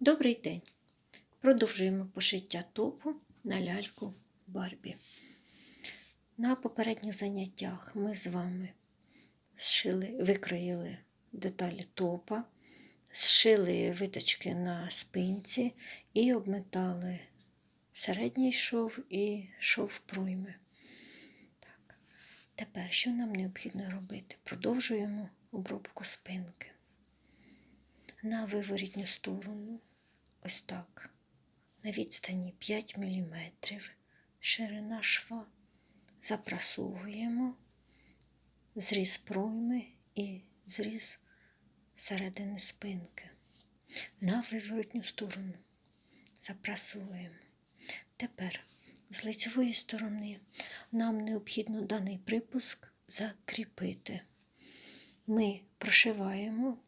Добрий день! Продовжуємо пошиття топу на ляльку Барбі. На попередніх заняттях ми з вами зшили, викроїли деталі топа, зшили виточки на спинці і обметали середній шов і шов пройми. Так. Тепер що нам необхідно робити? Продовжуємо обробку спинки на виворітню сторону, ось так, на відстані 5 мм, ширина шва, запрасовуємо зріз пройми і зріз середини спинки. На виворотню сторону запрасовуємо. Тепер з лицевої сторони нам необхідно даний припуск закріпити. Ми прошиваємо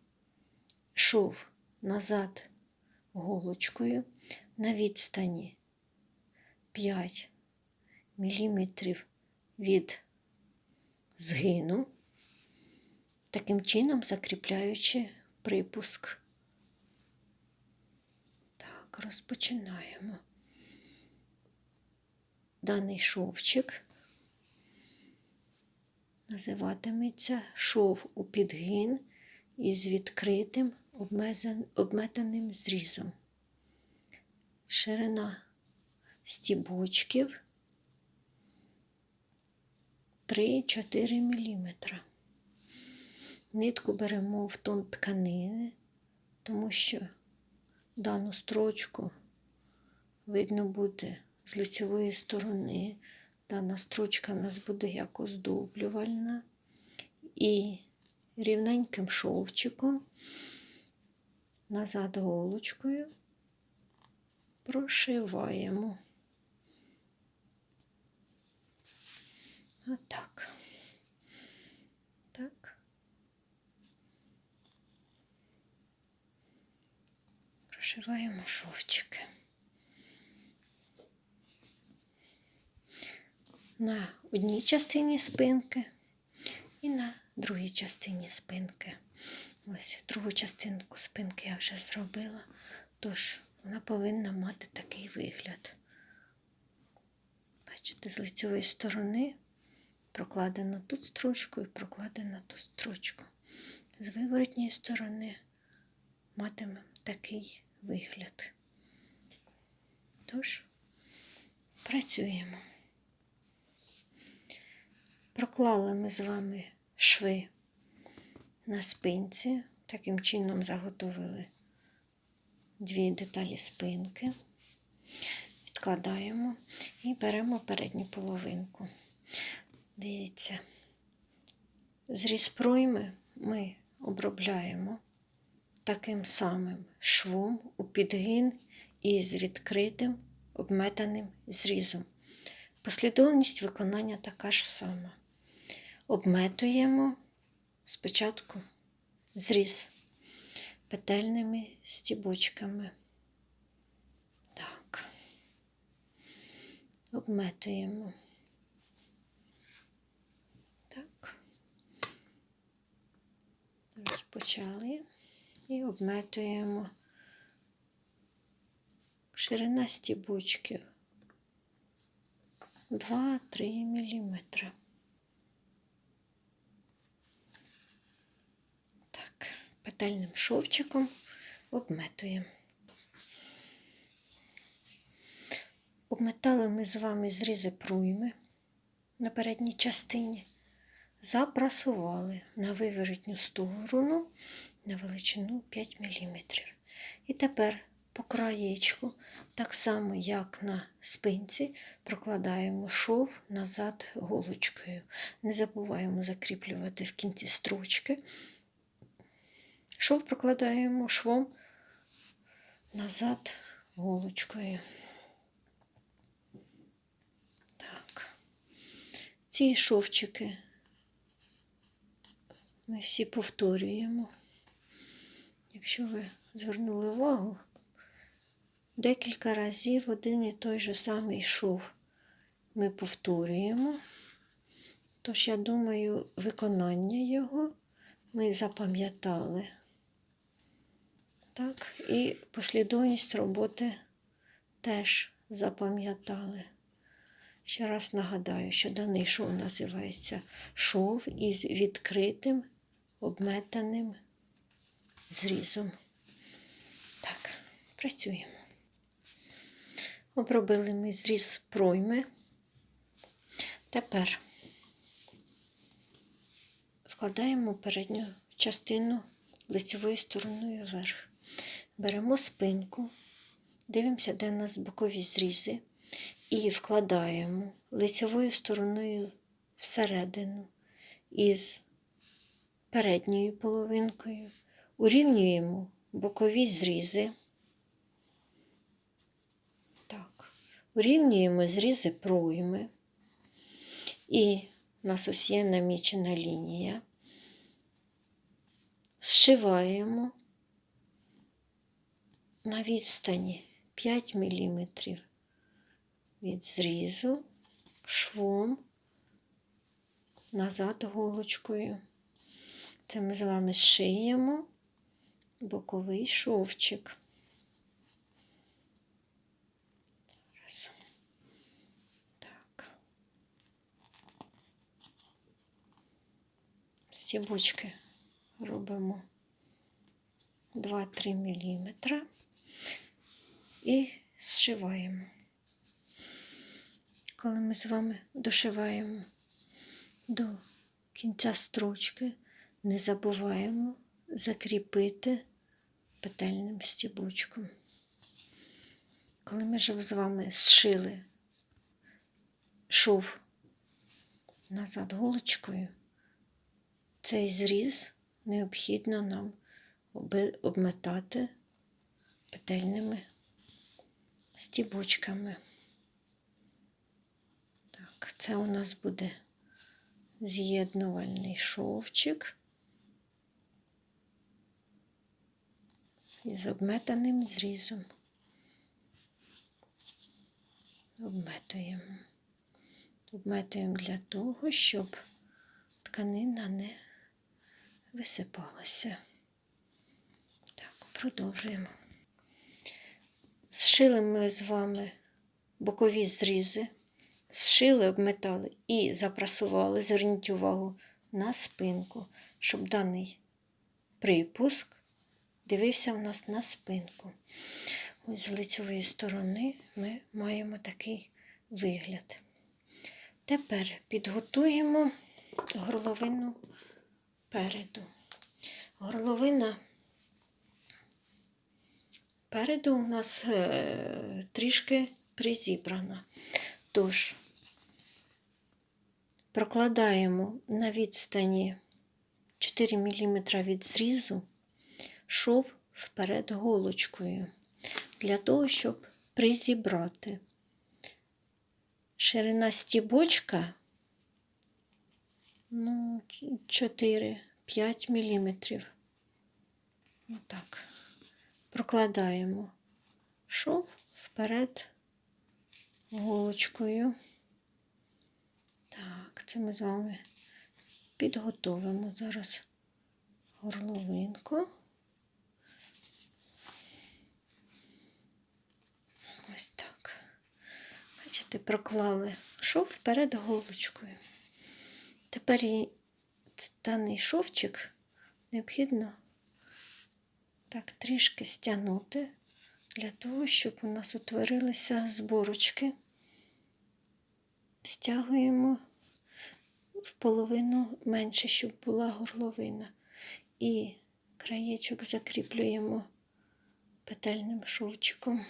шов назад голочкою на відстані 5 мм від згину, таким чином закріпляючи припуск. Так, розпочинаємо. Даний шовчик називатиметься шов у підгин із відкритим обметаним зрізом. Ширина стібочків 3-4 мм. Нитку беремо в тон тканини, тому що дану строчку видно буде з лицевої сторони. Дана строчка у нас буде як оздоблювальна. І рівненьким шовчиком назад голочкою прошиваємо. Отак. Так. Прошиваємо шовчики. На одній частині спинки і на другій частині спинки. Ось другу частинку спинки я вже зробила, тож вона повинна мати такий вигляд. Бачите, з лицьової сторони прокладено тут строчку і прокладено тут строчку. З виворотньої сторони матиме такий вигляд. Тож, працюємо. Проклали ми з вами шви на спинці. Таким чином заготовили дві деталі спинки, відкладаємо і беремо передню половинку. Дивіться, зріз пройми ми обробляємо таким самим швом у підгин із відкритим обметаним зрізом. Послідовність виконання така ж сама. Обметуємо спочатку зріз петельними стібочками. Так, обметуємо. Так, розпочали і обметуємо ширина стібочків 2-3 міліметри. Петельним шовчиком обметуємо. Обметали ми з вами зрізи пруйми на передній частині, запрасували на виворотню сторону на величину 5 мм. І тепер по краєчку, так само, як на спинці, прокладаємо шов назад голочкою. Не забуваємо закріплювати в кінці строчки. Шов прокладаємо швом назад голочкою. Так. Ці шовчики ми всі повторюємо. Якщо ви звернули увагу, декілька разів один і той же самий шов ми повторюємо. Тож, я думаю, виконання його ми запам'ятали. Так, і послідовність роботи теж запам'ятали. Ще раз нагадаю, що даний шов називається шов із відкритим обметаним зрізом. Так, працюємо. Обробили ми зріз пройми. Тепер вкладаємо передню частину лицевою стороною вверх. Беремо спинку, дивимося, де у нас бокові зрізи, і вкладаємо лицевою стороною всередину із передньою половинкою, урівнюємо бокові зрізи. Так, урівнюємо зрізи пройми. І у нас ось є намічена лінія. Зшиваємо на відстані 5 мм від зрізу, швом, назад голочкою. Це ми з вами зшиємо боковий шовчик. Раз. Так. Стібочки робимо 2-3 мм і зшиваємо. Коли ми з вами дошиваємо до кінця строчки, не забуваємо закріпити петельним стібочком. Коли ми ж з вами зшили шов назад голочкою, цей зріз необхідно нам обметати петельними стібочками. Так, це у нас буде з'єднувальний шовчик із обметаним зрізом. Обметуємо. Обметуємо для того, щоб тканина не висипалася. Так, продовжуємо. Зшили ми з вами бокові зрізи, зшили, обметали і запрасували, зверніть увагу, на спинку, щоб даний припуск дивився в нас на спинку. Ось з лицевої сторони ми маємо такий вигляд. Тепер підготуємо горловину переду. Горловина переду у нас е, трішки призібрана. Тож прокладаємо на відстані 4 мм від зрізу шов вперед голочкою для того, щоб призібрати. Ширина стібочка ну, 4-5 мм. Отак. Прокладаємо шов вперед голочкою. Так, це ми з вами підготовимо зараз горловинку. Ось так. Бачите, проклали шов вперед голочкою. Тепер даний шовчик необхідно так трішки стягнути для того, щоб у нас утворилися зборочки. Стягуємо в половину менше, щоб була горловина. І краєчок закріплюємо петельним шовчиком.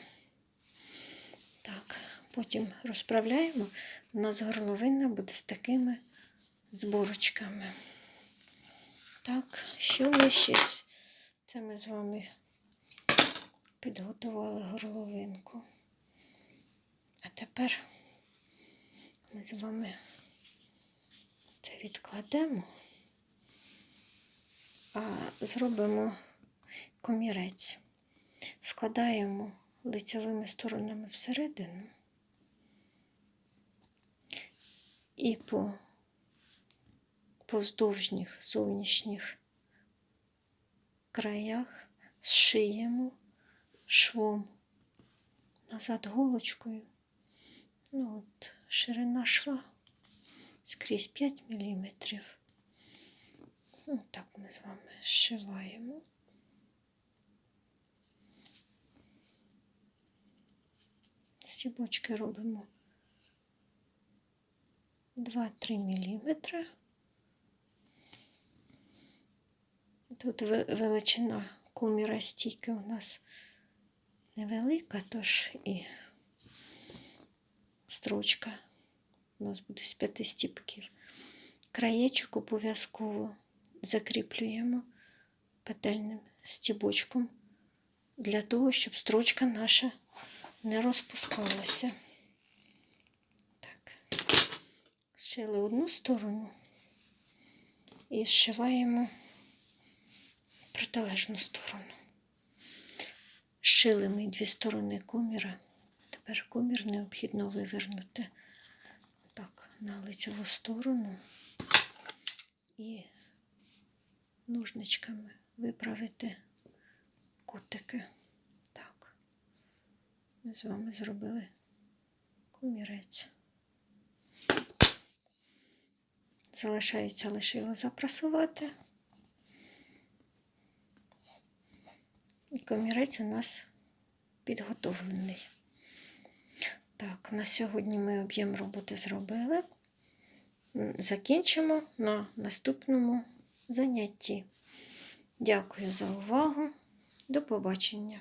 Так, потім розправляємо. У нас горловина буде з такими зборочками. Так, що ми ще? Це ми з вами підготували горловинку. А тепер ми з вами це відкладемо, а зробимо комірець. Складаємо лицевими сторонами всередину і по поздовжніх зовнішніх краях зшиємо швом назад голочкою. Ну от, ширина шва скрізь 5 мм. Ну, так ми з вами зшиваємо. Стібочки робимо 2-3 мм. Тут величина коміра стійки у нас невелика, тож і строчка у нас буде з п'яти стіпків. Краєчок обов'язково закріплюємо петельним стібочком для того, щоб строчка наша не розпускалася. Так. Зшили одну сторону і зшиваємо протилежну сторону. Шили ми дві сторони коміра. Тепер комір необхідно вивернути так, на лицеву сторону і ножничками виправити кутики. Так. Ми з вами зробили комірець. Залишається лише його запрасувати. Комірець у нас підготовлений. Так, на сьогодні ми об'єм роботи зробили. Закінчимо на наступному занятті. Дякую за увагу. До побачення.